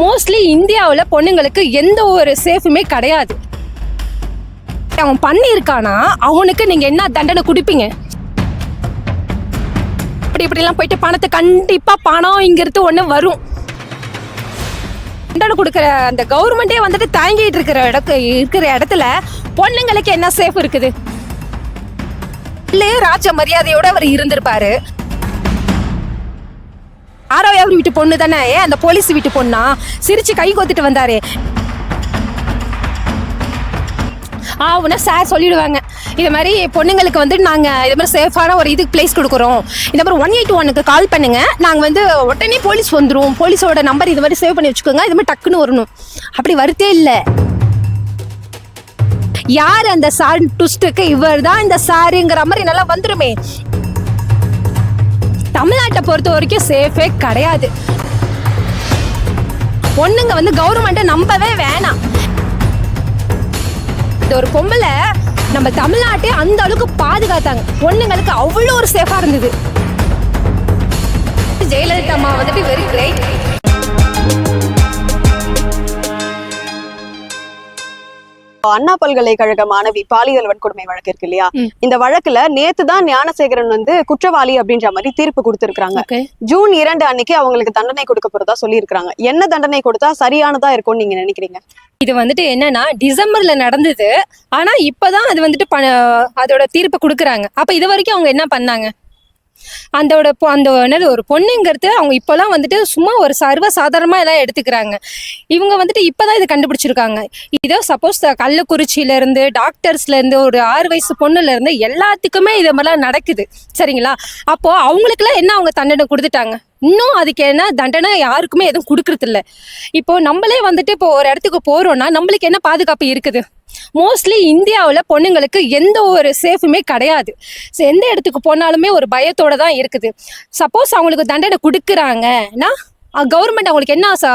Mostly இந்தியாவில் பொண்ணுங்களுக்கு எந்த ஒரு சேஃபுமே கிடையாது. அவன் பண்ணியிருக்கானா அவனுக்கு நீங்கள் என்ன தண்டனை கொடுப்பீங்க? இப்படி இப்படிலாம் போயிட்டு பணத்தை கண்டிப்பாக பணம் இங்கிறது ஒன்று வரும். தண்டனை கொடுக்குற அந்த கவர்மெண்ட்டே வந்துட்டு தாங்கிட்டு இருக்கிற இடத்து இருக்கிற இடத்துல பொண்ணுங்களுக்கு என்ன சேஃப் இருக்குது? இல்லையே ராஜ மரியாதையோட அவர் இருந்திருப்பாரு. ஆறாவது வீட்டு பொண்ணு தானே? ஏன் அந்த போலீஸ் வீட்டு பொண்ணா? சிரிச்சு கை கோத்துட்டு வந்தாரு. ஆவுனா சார் சொல்லிடுவாங்க. இது மாதிரி பொண்ணுங்களுக்கு வந்து நாங்கள் இது மாதிரி சேஃபான ஒரு இதுக்கு பிளேஸ் கொடுக்குறோம். இந்த மாதிரி ஒன் எயிட் ஒனுக்கு கால் பண்ணுங்கள் நாங்கள் வந்து உடனே போலீஸ் வந்துடும் போலீஸோட நம்பர் இது மாதிரி சேவ் பண்ணி வச்சுக்கோங்க. இது மாதிரி டக்குன்னு வரணும். அப்படி வருத்தே இல்லை. யார் அந்த சார் டுஸ்டுக்கு இவர் தான் இந்த சாருங்கிற மாதிரி நல்லா வந்துருமே. தமிழ்நாட்டை பொறுத்த வரைக்கும் சேஃபே கிடையாது. பொண்ணுங்க வந்து கவர்மெண்ட்டை நம்பவே வேணாம். இந்த ஒரு பொம்பளை நம்ம தமிழ்நாட்டை அந்த அளவுக்கு பாதுகாத்தாங்க. பொண்ணுங்களுக்கு அவ்வளோ ஒரு சேஃபாக இருந்தது. ஜெயலலிதா அம்மா வந்துட்டு வெரி கிரேட் அண்ணா பல்கலைக்கழக மாணவி பாலியல் வன்கொடுமை வழக்கு இருக்கு இல்லையா. இந்த வழக்குல நேத்து தான் ஞானசேகரன் வந்து குற்றவாளி அப்படின்ற மாதிரி தீர்ப்பு கொடுத்திருக்காங்க ஜூன் இரண்டு அன்னைக்கு அவங்களுக்கு தண்டனை கொடுக்க போறதா சொல்லியிருக்காங்க என்ன தண்டனை கொடுத்தா சரியானதா இருக்கும்னு நீங்க நினைக்கிறீங்க? இது வந்துட்டு என்னன்னா டிசம்பர்ல நடந்தது. ஆனா இப்பதான் அது வந்துட்டு அதோட தீர்ப்பை கொடுக்குறாங்க. அப்ப இது வரைக்கும் அவங்க என்ன பண்ணாங்க? அந்தோட அந்த என்னது ஒரு பொண்ணுங்கிறது அவங்க இப்போலாம் வந்துட்டு சும்மா ஒரு சர்வ சாதாரணமா எல்லாம் எடுத்துக்கிறாங்க. இவங்க வந்துட்டு இப்பதான் இதை கண்டுபிடிச்சிருக்காங்க. இதோ சப்போஸ் கள்ளக்குறிச்சியிலேருந்து இருந்து டாக்டர்ஸ்ல இருந்து ஒரு ஆறு வயசு பொண்ணுல இருந்து எல்லாத்துக்குமே இது மாதிரிலாம் நடக்குது. சரிங்களா? அப்போ அவங்களுக்குலாம் என்ன அவங்க தண்டனை கொடுத்துட்டாங்க? இன்னும் அதுக்கு என்ன தண்டனை யாருக்குமே எதுவும் கொடுக்கறது இல்லை. இப்போ நம்மளே வந்துட்டு இப்போ ஒரு இடத்துக்கு போகிறோம்னா நம்மளுக்கு என்ன பாதுகாப்பு இருக்குது? மோஸ்ட்லி இந்தியாவில் பொண்ணுங்களுக்கு எந்த ஒரு சேஃபுமே கிடையாது. ஸோ எந்த இடத்துக்கு போனாலுமே ஒரு பயத்தோடு தான் இருக்குது. சப்போஸ் அவங்களுக்கு தண்டனை கொடுக்குறாங்கன்னா கவர்மெண்ட் அவங்களுக்கு என்ன சா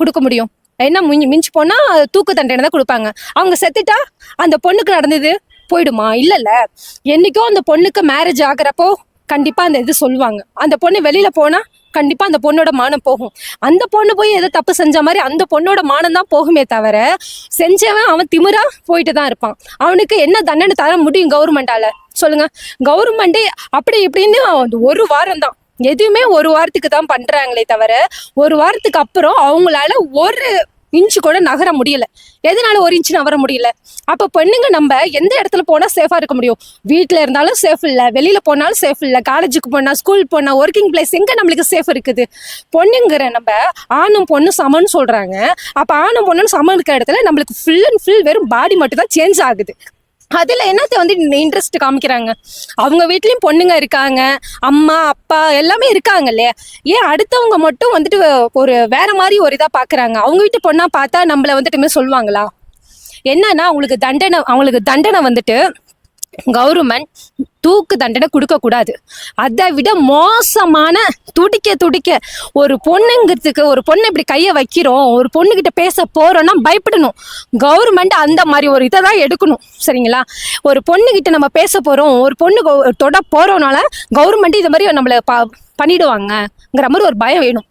கொடுக்க முடியும்? என்ன மிஞ்சி மிஞ்சி போனால் தூக்கு தண்டனை தான் கொடுப்பாங்க. அவங்க செத்துட்டா அந்த பொண்ணுக்கு நடந்தது போயிடுமா? இல்லைல்ல என்னைக்கோ அந்த பொண்ணுக்கு மேரேஜ் ஆகிறப்போ கண்டிப்பாக அந்த இது சொல்லுவாங்க. அந்த பொண்ணு வெளியில் போனால் கண்டிப்பாக அந்த பொண்ணோட மானம் போகும். அந்த பொண்ணு போய் ஏதோ தப்பு செஞ்ச மாதிரி அந்த பொண்ணோட மானம் தான் போகுமே தவிர செஞ்சவன் அவன் திமிரா போயிட்டு தான் இருப்பான். அவனுக்கு என்ன தண்டனை தர முடியும் கவர்மெண்டால? சொல்லுங்க. கவர்மெண்டே அப்படி இப்படின்னு ஒரு வாரம் தான். எதுவுமே ஒரு வாரத்துக்கு தான் பண்றாங்களே தவிர ஒரு வாரத்துக்கு அப்புறம் அவங்களால ஒரு இன்ச்சு கூட நகர முடியல. எதனால ஒரு இன்ச்சு நகர முடியல? அப்ப பெண்ணுங்க நம்ம எந்த இடத்துல போனா சேஃபா இருக்க முடியும்? வீட்டில் இருந்தாலும் சேஃப் இல்ல. வெளியில போனாலும் சேஃப் இல்ல. காலேஜுக்கு போனா ஸ்கூல் போனா ஒர்க்கிங் பிளேஸ் எங்க நம்மளுக்கு சேஃப் இருக்குது? பொண்ணுங்கிற நம்ம ஆணும் பொண்ணு சமன்னு சொல்றாங்க. அப்ப ஆணும் பொண்ணுன்னு சமம் இருக்கிற இடத்துல நம்மளுக்கு ஃபுல் அண்ட் ஃபுல் வெறும் பாடி மட்டும் தான் சேஞ்ச் ஆகுது. அதில் என்னத்த வந்து இன்ட்ரெஸ்ட் காமிக்கிறாங்க? அவங்க வீட்லேயும் பொண்ணுங்க இருக்காங்க அம்மா அப்பா எல்லாமே இருக்காங்க இல்லையா? ஏன் அடுத்தவங்க மட்டும் வந்துட்டு ஒரு வேற மாதிரி ஒரு இதாக பார்க்குறாங்க அவங்க வீட்டு பொண்ணாக பார்த்தா நம்மள வந்துட்டுமே சொல்லுவாங்களா? என்னன்னா அவங்களுக்கு தண்டனை அவங்களுக்கு தண்டனை வந்துட்டு கவர்மெண்ட் தூக்கு தண்டனை கொடுக்க கூடாது. அதை விட மோசமான துடிக்க துடிக்க ஒரு பொண்ணுங்கிறதுக்கு ஒரு பொண்ணு இப்படி கையை வைக்கிறோம் ஒரு பொண்ணுகிட்ட பேச போறோம்னா பயப்படணும். கவர்மெண்ட் அந்த மாதிரி ஒரு இதை தான் எடுக்கணும். சரிங்களா? ஒரு பொண்ணுகிட்ட நம்ம பேச போறோம் ஒரு பொண்ணு தொட போறோம்னால கவர்மெண்ட் இது மாதிரி நம்மளை ப பண்ணிடுவாங்கங்கிற மாதிரி ஒரு பயம் வேணும்.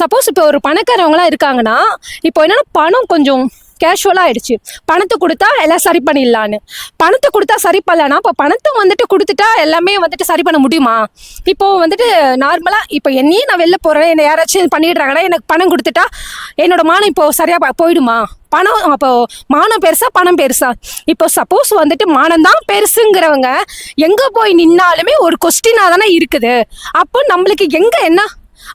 சப்போஸ் இப்போ ஒரு பணக்காரவங்களாம் இருக்காங்கன்னா இப்போ என்னன்னா பணம் கொஞ்சம் கேஷுவலாக ஆயிடுச்சு. பணத்தை கொடுத்தா எல்லாம் சரி பண்ணிடலான்னு. பணத்தை கொடுத்தா சரி பண்ணலன்னா இப்போ பணத்தை வந்துட்டு கொடுத்துட்டா எல்லாமே வந்துட்டு சரி பண்ண முடியுமா? இப்போ வந்துட்டு நார்மலாக இப்போ என்னையே நான் வெளில போகிறேன் என்னை யாராச்சும் பண்ணிடுறாங்கன்னா எனக்கு பணம் கொடுத்துட்டா என்னோட மானம் இப்போ சரியாக போயிடுமா? பணம் அப்போ மானம் பெருசா பணம் பெருசா. இப்போ சப்போஸ் வந்துட்டு மானம் தான் பெருசுங்கிறவங்க எங்க போய் நின்னாலுமே ஒரு கொஸ்டினா தானே இருக்குது. அப்போ நம்மளுக்கு எங்க என்ன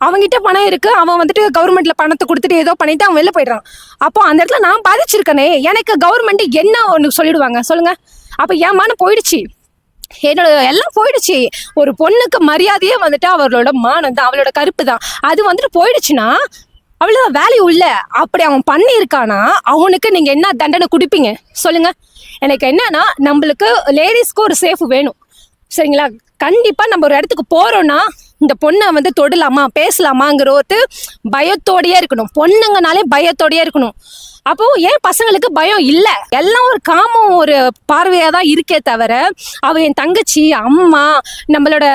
அவங்ககிட்ட பணம் இருக்கு அவன் வந்துட்டு கவர்மெண்ட்ல பணத்தை கொடுத்துட்டு ஏதோ பண்ணிட்டு அவன் வெளில போயிடுறான். அப்போ அந்த இடத்துல நான் பாதிச்சிருக்கேனே எனக்கு கவர்மெண்ட் என்ன ஒன்று சொல்லிடுவாங்க? சொல்லுங்க. அப்போ என் மானம் போயிடுச்சு. என்னோட எல்லாம் போயிடுச்சு. ஒரு பொண்ணுக்கு மரியாதையே வந்துட்டு அவளோட மானம் தான் அவளோட கருப்பு தான். அது வந்துட்டு போயிடுச்சுன்னா அவ்வளோதான் வேல்யூ இல்ல அப்படி அவன் பண்ணியிருக்கானா அவனுக்கு நீங்க என்ன தண்டனை கொடுப்பீங்க? சொல்லுங்க. எனக்கு என்னன்னா நம்மளுக்கு லேடிஸ்க்கு ஒரு சேஃப் வேணும். சரிங்களா? கண்டிப்பா நம்ம ஒரு இடத்துக்கு போறோம்னா இந்த பொண்ணை வந்து தொடலாமா பேசலாமாங்கிற ஒரு பயத்தோடையே இருக்கணும். பொண்ணுங்கனாலே பயத்தோடயே இருக்கணும். அப்போ ஏன் பசங்களுக்கு பயம் இல்லை? எல்லாம் ஒரு காமம் ஒரு பார்வையாக தான் இருக்கே தவிர அவ என் தங்கச்சி அம்மா நம்மளோட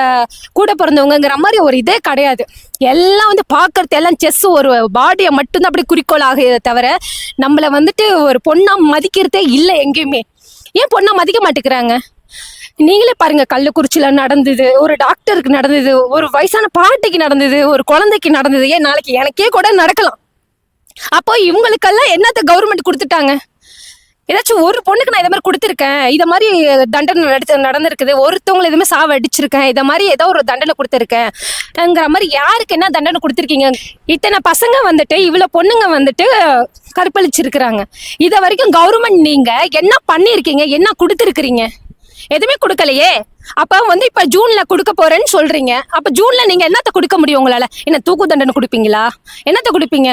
கூட பிறந்தவங்கிற மாதிரி ஒரு இதே கிடையாது. எல்லாம் வந்து பார்க்கறது எல்லாம் செஸ் ஒரு பாடியை மட்டும்தான் அப்படி குறிக்கோள் ஆகுதே தவிர நம்மளை வந்துட்டு ஒரு பொண்ணாக மதிக்கிறதே இல்லை எங்கேயுமே. ஏன் பொண்ணை மதிக்க மாட்டேங்கிறாங்க? நீங்களே பாருங்க கள்ளக்குறிச்சியில நடந்தது ஒரு டாக்டருக்கு நடந்தது ஒரு வயசான பாட்டிக்கு நடந்தது ஒரு குழந்தைக்கு நடந்தது. ஏன் நாளைக்கு எனக்கே கூட நடக்கலாம். அப்போ இவங்களுக்கெல்லாம் என்னத்த கவர்மெண்ட் கொடுத்துட்டாங்க? ஏதாச்சும் ஒரு பொண்ணுக்கு நான் இதை மாதிரி கொடுத்துருக்கேன். இதை மாதிரி தண்டனை நடத்து நடந்திருக்குது. ஒருத்தவங்களை எதுவுமே சாவ அடிச்சிருக்கேன். இதை மாதிரி ஏதோ ஒரு தண்டனை கொடுத்துருக்கேன்ங்கிற மாதிரி யாருக்கு என்ன தண்டனை கொடுத்துருக்கீங்க? இத்தனை பசங்க வந்துட்டு இவ்வளோ பொண்ணுங்க வந்துட்டு கற்பழிச்சிருக்கிறாங்க. இதை வரைக்கும் கவர்மெண்ட் நீங்கள் என்ன பண்ணியிருக்கீங்க? என்ன கொடுத்துருக்குறீங்க? எதுவுமே கொடுக்கலையே. அப்ப வந்து இப்ப ஜூன்ல கொடுக்க போறேன்னு சொல்றீங்க. அப்ப ஜூன்ல நீங்க என்னத்த கொடுக்க முடியும் உங்களால? என்ன தூக்கு தண்டனை கொடுப்பீங்களா? என்னத்த கொடுப்பீங்க?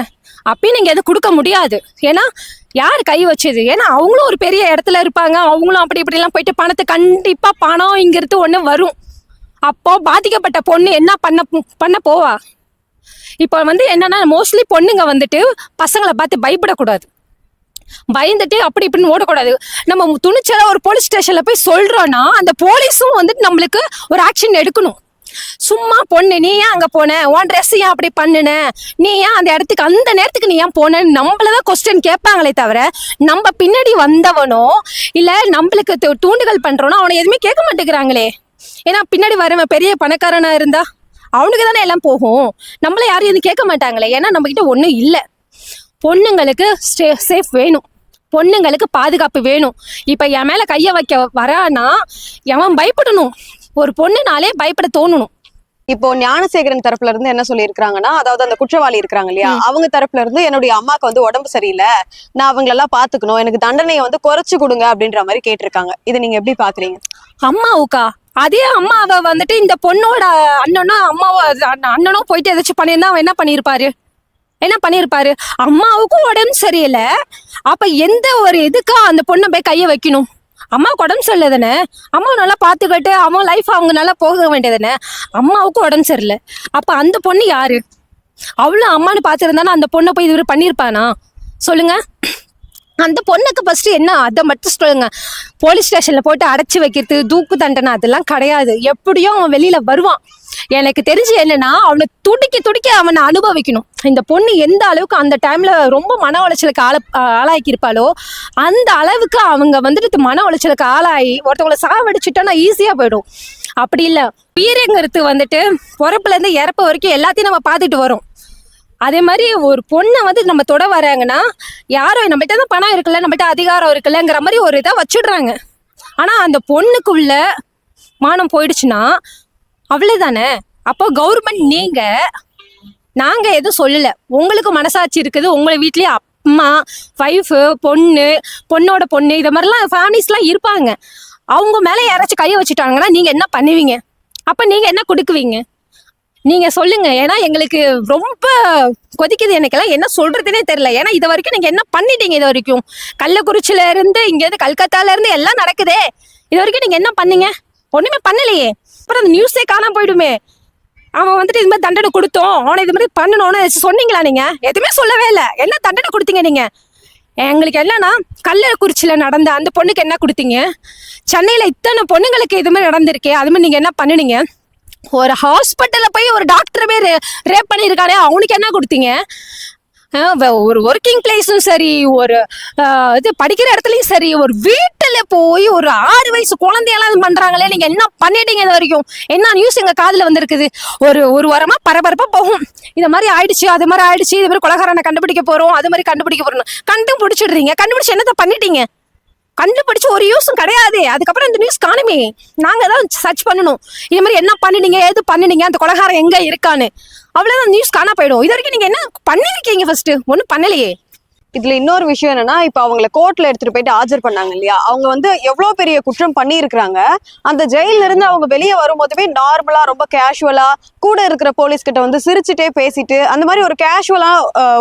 அப்பயும் நீங்க எதுவும் கொடுக்க முடியாது. ஏன்னா யார் கை வச்சது? ஏன்னா அவங்களும் ஒரு பெரிய இடத்துல இருப்பாங்க. அவங்களும் அப்படி இப்படிலாம் போயிட்டு பணத்தை கண்டிப்பா பணம்ங்கிறது ஒண்ணு வரும். அப்போ பாதிக்கப்பட்ட பொண்ணு என்ன பண்ண பண்ண போவா? இப்போ வந்து என்னன்னா மோஸ்ட்லி பொண்ணுங்க வந்துட்டு பசங்களை பார்த்து பயப்படக்கூடாது. பயந்துட்டு அப்படி இப்படின்னு ஓடக்கூடாது. நம்ம துணிச்சலாக ஒரு போலீஸ் ஸ்டேஷன்ல போய் சொல்றோம்னா அந்த போலீஸும் வந்துட்டு நம்மளுக்கு ஒரு ஆக்ஷன் எடுக்கணும். சும்மா பொண்ணு நீ ஏன் அங்க போன? உன் ட்ரெஸ் ஏன் அப்படி பண்ணுன? நீ ஏன் அந்த இடத்துக்கு அந்த நேரத்துக்கு நீ ஏன் போன? நம்மளதான் கொஸ்டின் கேட்பாங்களே தவிர நம்ம பின்னாடி வந்தவனோ இல்ல நம்மளுக்கு தூண்டுகள் தூண்டுதல் பண்றோனோ அவனை எதுவுமே கேட்க மாட்டேங்கிறாங்களே. ஏன்னா பின்னாடி வரவன் பெரிய பணக்காரனா இருந்தா அவனுக்கு தானே எல்லாம் போகும். நம்மள யாரும் எதுவும் கேட்க மாட்டாங்களே. ஏன்னா நம்ம கிட்ட ஒண்ணும் இல்லை. பொண்ணுங்களுக்கு ஸ்டே சேஃப் வேணும். பொண்ணுங்களுக்கு பாதுகாப்பு வேணும். இப்போ என் மேலே கையை வைக்க வரானா எவன் பயப்படணும்? ஒரு பொண்ணுனாலே பயப்பட தோணணும். இப்போ ஞானசேகரன் தரப்புல இருந்து என்ன சொல்லியிருக்காங்கன்னா அதாவது அந்த குற்றவாளி இருக்காங்க இல்லையா? அவங்க தரப்புல இருந்து என்னுடைய அம்மாக்கு வந்து உடம்பு சரியில்லை. நான் அவங்களெல்லாம் பாத்துக்கணும். எனக்கு தண்டனையை வந்து குறைச்சு கொடுங்க அப்படின்ற மாதிரி கேட்டிருக்காங்க. இதை நீங்க எப்படி பாக்குறீங்க? அம்மாவுக்கா அதே அம்மாவை வந்துட்டு இந்த பொண்ணோட அண்ணனோ அம்மாவோ அண்ண- அண்ணனோ போயிட்டு ஏதாச்சும் பண்ணியிருந்தா அவன் என்ன பண்ணியிருப்பாரு? என்ன பண்ணியிருப்பாரு அம்மாவுக்கும் உடம்பு சரியில்லை. அப்ப எந்த ஒரு இதுக்கா அந்த பொண்ணை போய் கையை வைக்கணும்? அம்மாவுக்கு உடம்பு சரியில்லை தானே? அம்மாவை நல்லா பார்த்துக்கிட்டு அவன் லைஃப் அவங்க நல்லா போக வேண்டியதானே அம்மாவுக்கும் உடம்பு சரியில்லை. அப்போ அந்த பொண்ணு யாரு? அவ்வளோ அம்மான்னு பார்த்துருந்தானா? அந்த பொண்ணை போய் இது பண்ணியிருப்பானா சொல்லுங்க. அந்த பொண்ணுக்கு ஃபர்ஸ்ட் என்ன அதை மட்டும் சொல்லுங்க. போலீஸ் ஸ்டேஷன்ல போட்டு அடைச்சி வைக்கிறது தூக்கு தண்டனை அதெல்லாம் கிடையாது. எப்படியும் அவன் வெளியில வருவான். எனக்கு தெரிஞ்சு என்னன்னா அவனை துடிக்க துடிக்க அவனை அனுபவிக்கணும். இந்த பொண்ணு எந்த அளவுக்கு அந்த டைம்ல ரொம்ப மன உளைச்சலுக்கு ஆள ஆளாக்கியிருப்பாளோ அந்த அளவுக்கு அவங்க வந்துட்டு மன உளைச்சலுக்கு ஆளாகி ஒருத்தவங்களை சாவடிச்சுட்டோன்னா ஈஸியா போயிடும். அப்படி இல்லை. உயிரிங்கிறது வந்துட்டு பிறப்புலேருந்து இறப்பு வரைக்கும் எல்லாத்தையும் நம்ம பார்த்துட்டு வரோம். அதே மாதிரி ஒரு பொண்ணை வந்து நம்ம தொட வராங்கன்னா யாரோ நம்மகிட்ட தான் பணம் இருக்குல்ல நம்மகிட்ட அதிகாரம் இருக்குல்லங்கிற மாதிரி ஒரு இதை வச்சிடுறாங்க. ஆனால் அந்த பொண்ணுக்குள்ள மானம் போயிடுச்சுன்னா அவ்வளோதானே அப்போ கவர்மெண்ட் நீங்கள் நாங்கள் எதுவும் சொல்லலை. உங்களுக்கு மனசாட்சி இருக்குது உங்களை வீட்லேயே அம்மா ஒய்ஃபு பொண்ணு பொண்ணோட பொண்ணு இதை மாதிரிலாம் ஃபேமிலிஸ்லாம் இருப்பாங்க. அவங்க மேலே யாராச்சும் கையை வச்சுட்டாங்கன்னா நீங்கள் என்ன பண்ணுவீங்க? அப்போ நீங்கள் என்ன கொடுக்குவீங்க? நீங்க சொல்லுங்க. ஏன்னா எங்களுக்கு ரொம்ப கொதிக்குது எனக்கெல்லாம். என்ன சொல்றதுனே தெரியல. ஏன்னா இது வரைக்கும் நீங்க என்ன பண்ணிட்டீங்க இது வரைக்கும்? கள்ளக்குறிச்சியில இருந்து இங்க இருந்து கல்கத்தால இருந்து எல்லாம் நடக்குதே. இது வரைக்கும் நீங்க என்ன பண்ணீங்க? ஒண்ணுமே பண்ணலையே. அப்புறம் அந்த நியூஸே காணாம போயிடுமே. அவன் வந்துட்டு இது மாதிரி தண்டனை கொடுத்தோம். அவனை இது மாதிரி பண்ணணும்னு சொன்னீங்களா நீங்க? எதுவுமே சொல்லவே இல்லை. என்ன தண்டனை கொடுத்தீங்க நீங்க? எங்களுக்கு என்னன்னா கள்ளக்குறிச்சியில் நடந்த அந்த பொண்ணுக்கு என்ன கொடுத்தீங்க? சென்னையில இத்தனை பொண்ணுங்களுக்கு இது மாதிரி நடந்திருக்கே. அது மாதிரி நீங்க என்ன பண்ணுனீங்க? ஒரு ஹாஸ்பிட்டல்ல போய் ஒரு டாக்டருமே ரே ரேப் பண்ணியிருக்காரு அவனுக்கு என்ன கொடுத்தீங்க? வ- ஒரு ஒர்க்கிங் பிளேஸும் சரி ஒரு இது படிக்கிற இடத்துலையும் சரி ஒரு வீட்டில் போய் ஒரு ஆறு வயசு குழந்தையெல்லாம் இது பண்ணுறாங்களே நீங்கள் என்ன பண்ணிட்டீங்க இது வரைக்கும்? என்ன நியூஸ் எங்கள் காதில் வந்திருக்குது? ஒரு ஒரு வாரமாக பரபரப்பாக போகும். இந்த மாதிரி ஆயிடுச்சு அது மாதிரி ஆயிடுச்சு இது மாதிரி கொலகாரனை கண்டுபிடிக்க போகிறோம் அது மாதிரி கண்டுபிடிக்க போகிறோம் கண்டுபிடிச்சிடுறீங்க. கண்டுபிடிச்சி என்னத்த பண்ணிட்டீங்க? கண்டுபிடிச்சு ஒரு யூஸும் கிடையாது. அதுக்கப்புறம் இந்த நியூஸ் காணுமே. நாங்க தான் சர்ச் பண்ணணும். இது மாதிரி என்ன பண்ணினீங்க ஏது பண்ணினீங்க அந்த கொலகாரம் எங்க இருக்கான்னு. அவ்வளவுதான் நியூஸ் காணா போயிடும். இது வரைக்கும் நீங்க என்ன பண்ணிருக்கீங்க ஃபர்ஸ்ட் ஒன்றும் பண்ணலையே. இதுல இன்னொரு விஷயம் என்னன்னா இப்ப அவங்கள கோர்ட்ல எடுத்துட்டு போயிட்டு ஆஜர் பண்ணாங்க இல்லையா? அவங்க வந்து எவ்வளவு பெரிய குற்றம் பண்ணி இருக்கிறாங்க அந்த ஜெயில இருந்து அவங்க வெளியே வரும்போதுமே நார்மலா ரொம்ப கேஷுவலா கூட இருக்கிற போலீஸ் கிட்ட வந்து சிரிச்சுட்டே பேசிட்டு அந்த மாதிரி ஒரு கேஷுவலா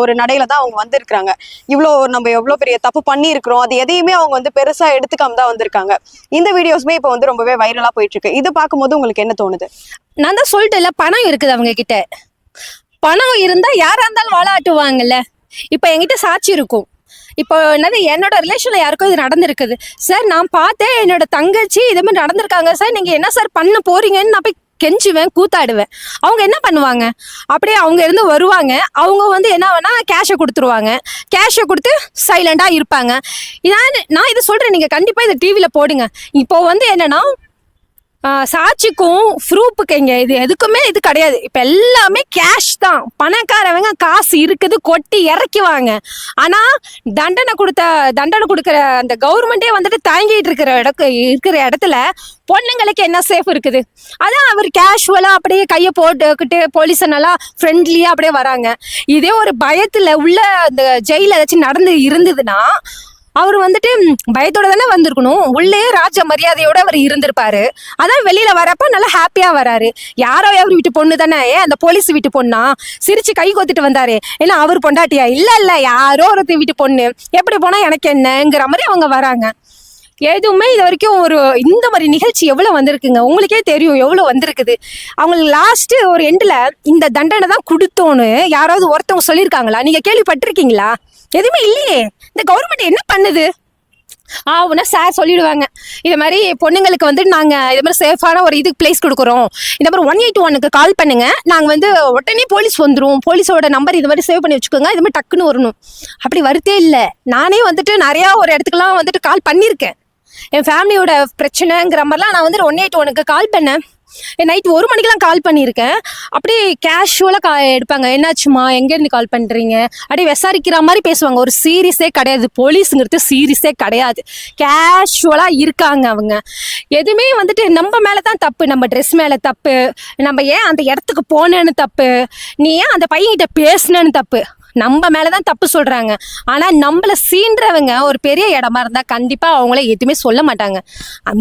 ஒரு நடையில தான் அவங்க வந்திருக்கிறாங்க. இவ்வளோ நம்ம எவ்வளவு பெரிய தப்பு பண்ணியிருக்கிறோம். அது எதையுமே அவங்க வந்து பெருசா எடுத்துக்காம தான் வந்திருக்காங்க. இந்த வீடியோஸ்மே இப்போ வந்து ரொம்பவே வைரலா போயிட்டு இருக்கு இது பார்க்கும்போது உங்களுக்கு என்ன தோணுது? நான் தான் சொல்லிட்டேன்ல பணம் இருக்குது அவங்க கிட்ட பணம் இருந்தா யாரா இருந்தாலும் வாழாட்டுவாங்கல்ல. இப்போ என்கிட்ட சாட்சி இருக்கும். இப்போ என்னது என்னோட ரிலேஷன்ல யாருக்கும் இது நடந்திருக்குது. சார் நான் பார்த்தேன் என்னோட தங்கச்சி இதே மாதிரி நடந்திருக்காங்க. சார் நீங்க என்ன சார் பண்ண போறீங்கன்னு நான் போய் கெஞ்சுவேன் கூத்தாடுவேன். அவங்க என்ன பண்ணுவாங்க? அப்படியே அவங்க இருந்து வருவாங்க. அவங்க வந்து என்ன வேணா கேஷை கொடுத்துருவாங்க. கேஷை கொடுத்து சைலண்டாக இருப்பாங்க. நான் நான் இதை சொல்கிறேன் நீங்கள் கண்டிப்பாக இதை டிவியில் போடுங்க. இப்போ வந்து என்னென்னா சாட்சிக்கும் ப்ரூஃபுக்கு இங்கே இது எதுக்குமே இது கிடையாது. இப்போ எல்லாமே கேஷ் தான். பணக்காரவங்க காசு இருக்குது கொட்டி இறக்கிவாங்க. ஆனால் தண்டனை கொடுத்த தண்டனை கொடுக்குற அந்த கவர்மெண்ட்டே வந்துட்டு தாங்கிட்டு இருக்கிற இடக்கு இருக்கிற இடத்துல பொண்ணுங்களுக்கு என்ன சேஃப் இருக்குது? அதான் அவர் கேஷுவலாக அப்படியே கையை போட்டுக்கிட்டு போலீஸை நல்லா ஃப்ரெண்ட்லியாக அப்படியே வராங்க. இதே ஒரு பயத்தில் உள்ள அந்த ஜெயிலில் ஏதாச்சும் நடந்து இருந்ததுன்னா அவர் வந்துட்டு பயத்தோட தானே வந்திருக்கணும். உள்ளே ராஜ மரியாதையோட அவர் இருந்திருப்பாரு. அதான் வெளியில வரப்ப நல்லா ஹாப்பியா வராரு. யாரோ அவர் வீட்டு பொண்ணு தானே? ஏன் அந்த போலீஸ் வீட்டு பொண்ணா? சிரிச்சு கை கோத்துட்டு வந்தாரு. ஏன்னா அவர் பொண்டாட்டியா? இல்ல இல்ல யாரோ ஒரு வீட்டு பொண்ணு. எப்படி போனா எனக்கு என்னங்கிற மாதிரி அவங்க வராங்க. எதுவுமே இது வரைக்கும் ஒரு இந்த மாதிரி நிகழ்ச்சி எவ்வளோ வந்திருக்குங்க? உங்களுக்கே தெரியும் எவ்வளோ வந்திருக்குது. அவங்களுக்கு லாஸ்ட்டு ஒரு எண்டில் இந்த தண்டனை தான் கொடுத்தோன்னு யாராவது ஒருத்தவங்க சொல்லியிருக்காங்களா? நீங்கள் கேள்விப்பட்டிருக்கீங்களா? எதுவுமே இல்லையே. இந்த கவர்மெண்ட் என்ன பண்ணுது? ஆவுனா சார் சொல்லிடுவாங்க. இது மாதிரி பொண்ணுங்களுக்கு வந்து நாங்கள் இது மாதிரி சேஃபான ஒரு இதுக்கு பிளேஸ் கொடுக்குறோம். இந்த மாதிரி ஒன் எயிட் ஒனுக்கு கால் பண்ணுங்க. நாங்கள் வந்து உடனே போலீஸ் வந்துரும். போலீஸோட நம்பர் இது மாதிரி சேவ் பண்ணி வச்சுக்கோங்க. இது மாதிரி டக்குன்னு வரணும். அப்படி வருத்தே இல்லை. நானே வந்துட்டு நிறையா ஒரு இடத்துக்குலாம் வந்துட்டு கால் பண்ணியிருக்கேன். என் ஃபேமிலியோட பிரச்சனைங்கிற மாதிரிலாம் நான் வந்துட்டு ஒன் எயிட் ஒனுக்கு கால் பண்ணேன். நைட் ஒரு மணிக்கெல்லாம் கால் பண்ணியிருக்கேன். அப்படியே கேஷுவலாக கா எடுப்பாங்க. என்னாச்சுமா எங்கேருந்து கால் பண்ணுறீங்க அப்படியே விசாரிக்கிற மாதிரி பேசுவாங்க. ஒரு சீரியஸே கிடையாது. போலீஸுங்கிறது சீரியஸே கிடையாது. கேஷுவலாக இருக்காங்க அவங்க. எதுவுமே வந்துட்டு நம்ம மேலே தான் தப்பு. நம்ம ட்ரெஸ் மேலே தப்பு. நம்ம ஏன் அந்த இடத்துக்கு போனேன்னு தப்பு. நீ ஏன் அந்த பையன்கிட்ட பேசுனேன்னு தப்பு? நம்ம மேலே தான் தப்பு சொல்கிறாங்க ஆனால் நம்மளை சீன்றவங்க ஒரு பெரிய இடமா இருந்தால் கண்டிப்பாக அவங்கள எதுவுமே சொல்ல மாட்டாங்க.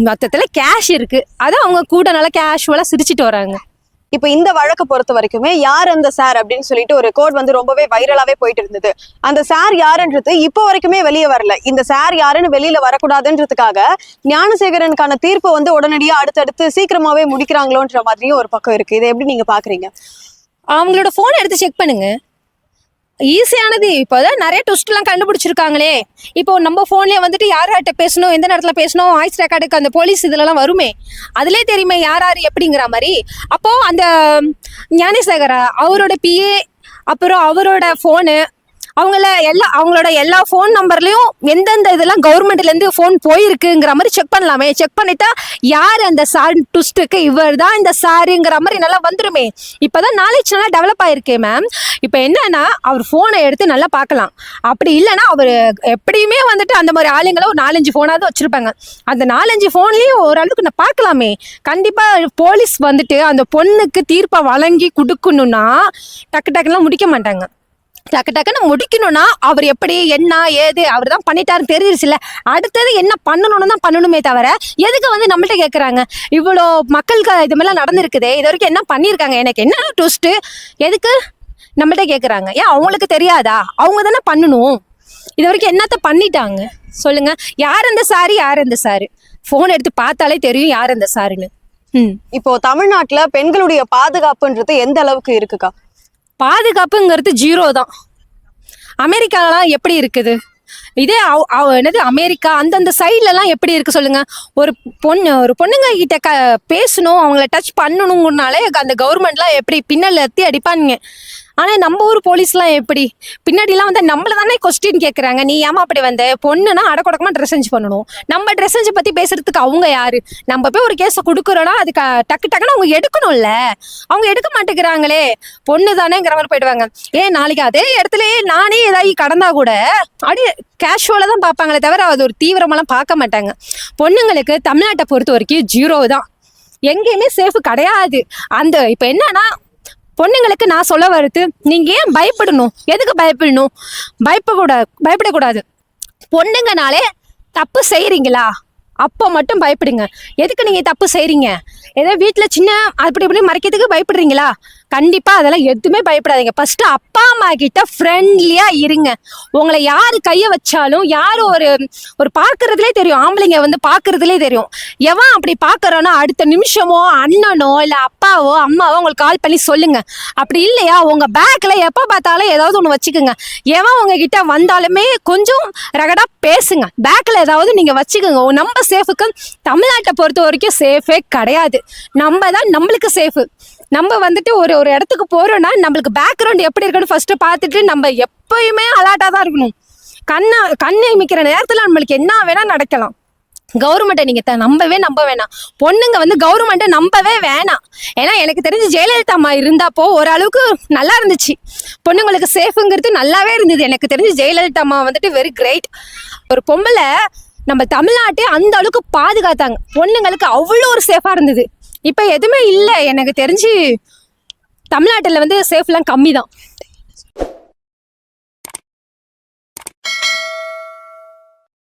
மொத்தத்தில் கேஷ் இருக்குது அதை அவங்க கூட நல்லா கேஷுவலாக சிரிச்சிட்டு வராங்க. இப்போ இந்த வழக்கை பொறுத்த வரைக்குமே யார் அந்த சார் அப்படின்னு சொல்லிட்டு ஒரு கோட் வந்து ரொம்பவே வைரலாவே போயிட்டு இருந்தது. அந்த சார் யாருன்றது இப்போ வரைக்குமே வெளியே வரல. இந்த சார் யாருன்னு வெளியில வரக்கூடாதுன்றதுக்காக ஞானசேகரனுக்கான தீர்ப்பை வந்து உடனடியா அடுத்தடுத்து சீக்கிரமாவே முடிக்கிறாங்களோன்ற மாதிரியும் ஒரு பக்கம் இருக்கு. இதை எப்படி நீங்க பாக்குறீங்க? அவங்களோட ஃபோனை எடுத்து செக் பண்ணுங்க. ஈஸியானது. இப்போ நிறைய ட்விஸ்ட்லாம் கண்டுபிடிச்சிருக்காங்களே. இப்போ நம்ம ஃபோன்லேயே வந்துட்டு யார்கிட்ட பேசணும் எந்த நேரத்தில் பேசணும் வாய்ஸ் ரெக்கார்டுக்கு அந்த போலீஸ் இதுலலாம் வருமே. அதுலேயே தெரியுமே யார் யார் எப்படிங்கிற மாதிரி. அப்போது அந்த ஞானேசேகரா அவரோட பிஏ அப்புறம் அவரோட ஃபோனு அவங்கள எல்லா அவங்களோட எல்லா ஃபோன் நம்பர்லையும் எந்தெந்த இதெல்லாம் கவர்மெண்ட்லேருந்து ஃபோன் போயிருக்குங்கிற மாதிரி செக் பண்ணலாமே. செக் பண்ணிட்டா யார் அந்த சார் டுஸ்டுக்கு இவர் தான் இந்த சாருங்கிற மாதிரி நல்லா வந்துருமே. இப்பதான் நாலேஜ் நல்லா டெவலப் ஆயிருக்கே மேம் இப்போ என்னன்னா அவர் ஃபோனை எடுத்து நல்லா பார்க்கலாம். அப்படி இல்லைன்னா அவர் எப்படியுமே வந்துட்டு அந்த மாதிரி ஆளுங்களை ஒரு நாலஞ்சு ஃபோனாவது வச்சுருப்பாங்க. அந்த நாலஞ்சு ஃபோன்லேயும் ஓரளவுக்கு நான் பார்க்கலாமே. கண்டிப்பாக போலீஸ் வந்துட்டு அந்த பொண்ணுக்கு தீர்ப்பை வழங்கி கொடுக்கணும்னா டக்கு டக்குலாம் முடிக்க மாட்டாங்க. டக்கு டக்குன்னு முடிக்கணும்னா அவர் எப்படி என்ன ஏது அவர் தான் பண்ணிட்டாருன்னு தெரிஞ்சிருச்சுல அடுத்தது என்ன பண்ணணும்னு தான் பண்ணணுமே தவிர எதுக்கு வந்து நம்மள்ட்ட கேட்குறாங்க இவ்வளோ மக்களுக்கு இது மாதிரிலாம் நடந்திருக்குதே. இது வரைக்கும் என்ன பண்ணியிருக்காங்க? எனக்கு என்ன ட்விஸ்ட்டு எதுக்கு நம்மள்ட்ட கேட்குறாங்க ஏன் அவங்களுக்கு தெரியாதா? அவங்க தானே பண்ணணும். இது வரைக்கும் என்னத்த பண்ணிட்டாங்க? சொல்லுங்க. யார் அந்த சாரு? யார் அந்த சாரு? ஃபோன் எடுத்து பார்த்தாலே தெரியும் யார் அந்த சாருன்னு. இப்போ தமிழ்நாட்டுல பெண்களுடைய பாதுகாப்புன்றது எந்த அளவுக்கு இருக்குக்கா? பாதுகாப்புங்கிறது ஜீரோ தான். அமெரிக்காலாம் எப்படி இருக்குது? இதே அவ- அவ- என்னது அமெரிக்கா அந்தந்த சைட்லலாம் எப்படி இருக்கு சொல்லுங்க? ஒரு பொண்ணு ஒரு பொண்ணுங்க கிட்ட க பேசணும் அவங்கள டச் பண்ணணுங்கனாலே அந்த கவர்மெண்ட்லாம் எப்படி பின்னல் எத்தி அடிப்பானுங்க. ஆனால் நம்ம ஊர் போலீஸ்லாம் எப்படி? பின்னாடிலாம் வந்து நம்மள தானே கொஸ்டின் கேட்குறாங்க நீ ஏமா அப்படி வந்த? பொண்ணுனா அடக்கொடக்கமாக ட்ரெஸ் செஞ்சு பண்ணணும். நம்ம ட்ரெஸ் செஞ்சு பற்றி பேசுறதுக்கு அவங்க யாரு? நம்ம போய் ஒரு கேஸை கொடுக்குறோன்னா அது க- டக்கு டக்குன்னு அவங்க எடுக்கணும்ல. அவங்க எடுக்க மாட்டேங்கிறாங்களே. பொண்ணு தானேங்கிற மாதிரி போயிடுவாங்க. ஏன் நாளைக்கு அதே இடத்துலயே நானே ஏதாவது கடந்தா கூட அப்படியே கேஷுவலாக தான் பார்ப்பாங்களே தவிர அது ஒரு தீவிரமெல்லாம் பார்க்க மாட்டாங்க. பொண்ணுங்களுக்கு தமிழ்நாட்டை பொறுத்த வரைக்கும் ஜீரோ தான். எங்கேயுமே சேஃப் கிடையாது. அந்த இப்போ என்னன்னா பொண்ணுங்களுக்கு நான் சொல்ல வருது நீங்க ஏன் பயப்படணும்? எதுக்கு பயப்படணும்? பயப்படக்கூடாது பயப்படக்கூடாது. பொண்ணுங்கனாலே தப்பு செய்கிறீங்களா அப்போ மட்டும் பயப்படுங்க. எதுக்கு நீங்கள் தப்பு செய்கிறீங்க ஏதோ வீட்டில் சின்ன அப்படி இப்படி மறைக்கிறதுக்கு பயப்படுறீங்களா? கண்டிப்பாக அதெல்லாம் எதுவுமே பயப்படாதீங்க. ஃபஸ்ட்டு அப்பா அம்மா கிட்ட ஃப்ரெண்ட்லியாக இருங்க. உங்களை யார் கையை வச்சாலும் யார் ஒரு ஒரு பார்க்கறதுலே தெரியும். ஆம்பளைங்க வந்து பார்க்கறதுலே தெரியும். எவன் அப்படி பார்க்குறோன்னா அடுத்த நிமிஷமோ அண்ணனோ இல்லை அப்பாவோ அம்மாவோ உங்களுக்கு கால் பண்ணி சொல்லுங்க. அப்படி இல்லையா? உங்கள் பேக்கில் எப்போ பார்த்தாலும் ஏதாவது ஒன்று வச்சுக்கோங்க. எவன் உங்ககிட்ட வந்தாலுமே கொஞ்சம் ரகடாக பேசுங்க. பேக்கில் ஏதாவது நீங்கள் வச்சுக்கோங்க. நம்ம சேஃபுக்கு தமிழ்நாட்டை பொறுத்த வரைக்கும் சேஃபே கிடையாது. நம்ம தான் நம்மளுக்கு சேஃபு நம்ம வந்துட்டு ஒரு ஒரு இடத்துக்கு போறோம்னா நம்மளுக்கு பேக்ரவுண்ட் எப்படி இருக்குன்னு ஃபர்ஸ்ட் பார்த்துட்டு நம்ம எப்பயுமே அலர்ட்டா தான் இருக்கணும். கண்ணை கண்ணை மிக்கிற நேரத்துல நம்மளுக்கு என்ன வேணா நடக்கலாம். கவர்மெண்ட்டை நீங்க த- நம்பவே நம்ப வேணாம். பொண்ணுங்க வந்து கவர்மெண்ட்டை நம்பவே வேணாம். ஏன்னா எனக்கு தெரிஞ்சு ஜெயலலிதா அம்மா இருந்தப்போ ஓரளவுக்கு நல்லா இருந்துச்சு. பொண்ணுங்களுக்கு சேஃபுங்கிறது நல்லாவே இருந்தது. எனக்கு தெரிஞ்சு ஜெயலலிதா அம்மா வந்துட்டு வெரி கிரேட் ஒரு பொம்பளை நம்ம தமிழ்நாட்டை அந்த அளவுக்கு பாதுகாத்தாங்க. பொண்ணுங்களுக்கு அவ்வளோ ஒரு சேஃபா இருந்தது. இப்போ எதுவுமே இல்லை. எனக்கு தெரிஞ்சு தமிழ்நாட்டில் வந்து சேஃப்லாம் கம்மி தான்